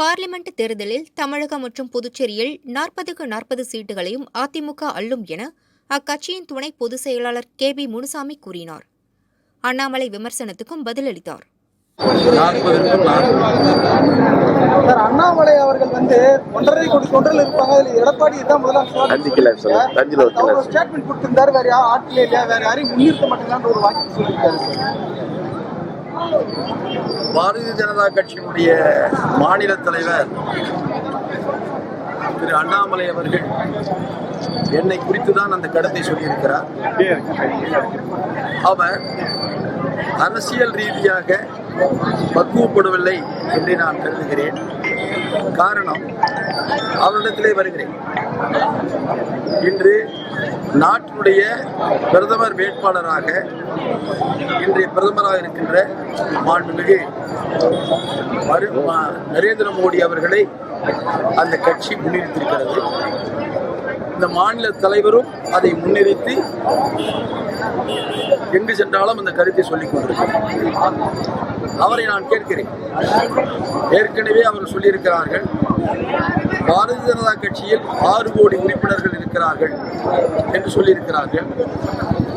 Parliament தேர்தலில் தமிழகம் மற்றும் புதுச்சேரியில் நாற்பதுக்கு நாற்பது சீட்டுகளையும் அதிமுக அள்ளும் என அக்கட்சியின் துணை பொதுச் செயலாளர் கே பி முனுசாமி கூறினார். அண்ணாமலை விமர்சனத்துக்கும் பதிலளித்தார். சார் அண்ணாமலை அவர்கள் வந்து ஒன்றரை கோடி தொண்டர்கள் இருப்பாங்க. அதுல எடப்பாடி தான் முதலமைச்சர் அஞ்சு கிலோ ஸ்டேட்மெண்ட் கொடுத்திருந்தாரு. வேற யாரும் ஆட்களே இல்லையா வேற யாரையும் முன்னிறுத்த மாட்டேங்களான்னு ஒரு வாக்கியம் சொல்லியிருக்காரு சார். பாரதிய ஜனதா கட்சியினுடைய மாநில தலைவர் திரு அண்ணாமலை அவர்கள் என்னை குறித்து தான் அந்த கருத்தை சொல்லியிருக்கிறார். அவர் அரசியல் ரீதியாக பக்குவப்படவில்லை என்று நான் கருதுகிறேன். காரணம் அவரிடத்திலே வருகிறேன். இன்று நாட்டினுடைய பிரதமர் வேட்பாளராக இன்றைய பிரதமராக இருக்கின்ற மாண்புமிகு நரேந்திர மோடி அவர்களை அந்த கட்சி முன்னிறுத்திருக்கிறது இந்த மாநில தலைவரும் அதை முன்னிறுத்தி எங்கு சென்றாலும் அந்த கருத்தை சொல்லிக் கொண்டிருக்கிறார். அவரை நான் கேட்கிறேன். ஏற்கனவே அவர் சொல்லியிருக்கிறார்கள் பாரதிய ஜனதா கட்சியில் ஆறு கோடி உறுப்பினர்கள் இருக்கிறார்கள் என்று சொல்லியிருக்கிறார்கள்.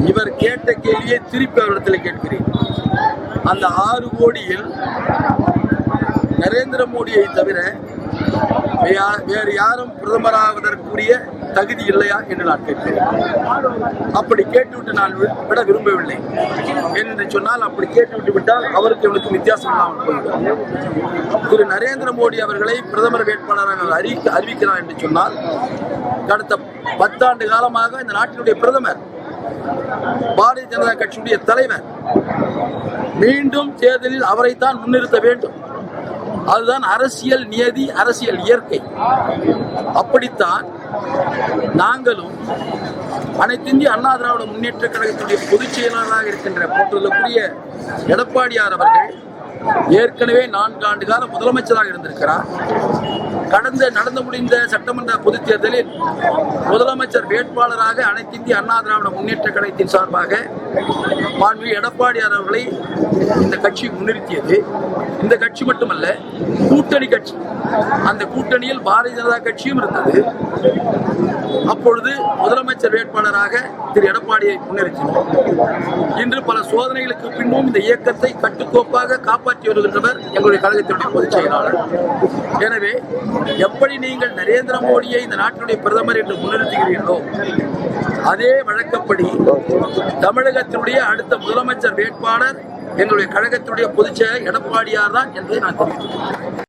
இவர் கேட்ட கேள்வியை திருப்பி அவரிடத்தில் கேட்கிறேன். அந்த ஆறு கோடியில் நரேந்திர மோடியை தவிர வே- வேறு யாரும் பிரதமராவதற்குரிய தகுதி இல்லையா என்று நான் கேட்கிறேன். அப்படி கேட்டுவிட்டு நான் விட விரும்பவில்லை. என்று சொன்னால் அப்படி கேட்டுவிட்டு விட்டால் அவருக்கு இவனுக்கு வித்தியாசம் இல்லாமல் போய்விடும். திரு நரேந்திர மோடி அவர்களை பிரதமர் வேட்பாளராக அறிவிக்க அறிவிக்கிறார் என்று சொன்னால் கடந்த பத்தாண்டு காலமாக இந்த நாட்டினுடைய பிரதமர் பாரதிய ஜனதா கட்சியுடைய தலைவர் மீண்டும் தேர்தலில் அவரைத்தான் முன்னிறுத்த வேண்டும். அதுதான் அரசியல் நியதி அரசியல் இயற்கை. அப்படித்தான் நாங்களும் அனைத்து இந்திய அண்ணா திராவிட முன்னேற்ற கழகத்துடைய பொதுச் செயலாளராக இருக்கின்ற போற்றுதலுக்குரிய எடப்பாடியார் அவர்கள் ஏற்கனவே நான்கு ஆண்டு காலம் முதலமைச்சராக இருந்திருக்கிறார். கடந்த நடந்து முடிந்த சட்டமன்ற பொதுத் தேர்தலில் முதலமைச்சர் வேட்பாளராக அனைத்து இந்திய அண்ணா திராவிட முன்னேற்ற கழகத்தின் சார்பாக மாண்பு எடப்பாடியார் அவர்களை இந்த கட்சி முன்னிறுத்தியது. இந்த கட்சி மட்டுமல்ல கூட்டணி கட்சி. அந்த கூட்டணியில் பாரதிய ஜனதா கட்சியும் இருந்தது. அப்பொழுது முதலமைச்சர் வேட்பாளராக திரு எடப்பாடியை முன்னிறுத்தினார் இன்று பல சோதனைகளுக்கு பின்பும் இந்த இயக்கத்தை கட்டுக்கோப்பாக காப்பாற்றி வருகின்றவர் எங்களுடைய கழகத்தினுடைய பொதுச் செயலாளர். எனவே எப்படி நீங்கள் நரேந்திர மோடியை இந்த நாட்டினுடைய பிரதமர் என்று முன்னிறுத்துகிறீர்களோ அதே வழக்கப்படி தமிழகத்தினுடைய அடுத்த முதலமைச்சர் வேட்பாளர் எங்களுடைய கழகத்தினுடைய பொதுச்செயலர் எடப்பாடியார் தான் என்று நான் தெரிவித்துள்ளேன்